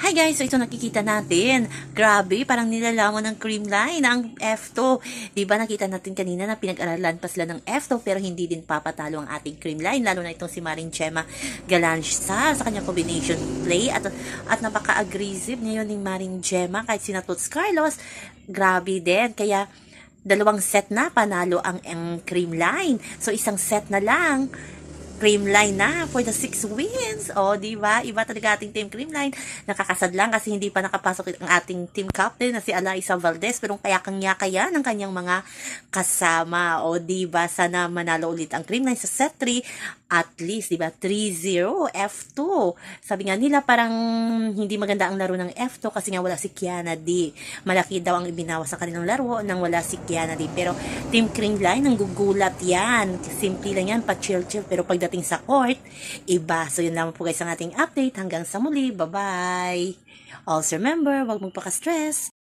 Hi guys, so ito nakikita natin. Grabe, parang nilalaman ng cream line ang F2. Di ba nakita natin kanina na pinag-aralan pa sila ng F2 pero hindi din papatalo ang ating cream line. Lalo na itong si Maring Chema Galanza sa kanyang combination play at, at napaka-aggressive ngayon ni Maring Chema kahit si Natuts Carlos. Grabe din. Kaya dalawang set na panalo ang, ang cream line. So isang set na lang Creamline na for the six wins. O, di ba? Iba talaga ating team Creamline. Nakakasad lang kasi hindi pa nakapasok ang ating team captain na si Alaisa Valdez. Pero kaya kang yaka yan ng kanyang mga kasama. O, di ba? Sana manalo ulit ang Creamline sa set 3. At least, di ba? 3-0 F2. Sabi nga nila parang hindi maganda ang laro ng F2 kasi nga wala si Kiana D. Malaki daw ang ibinawa sa kanilang laro nang wala si Kiana D. Pero Team Creamline, ang gugulat yan. Simple lang yan, pa-chill-chill. Pero pagdating sa court, iba. So yun lamang po guys ang ating update. Hanggang sa muli. Bye-bye. Also remember, huwag magpaka-stress.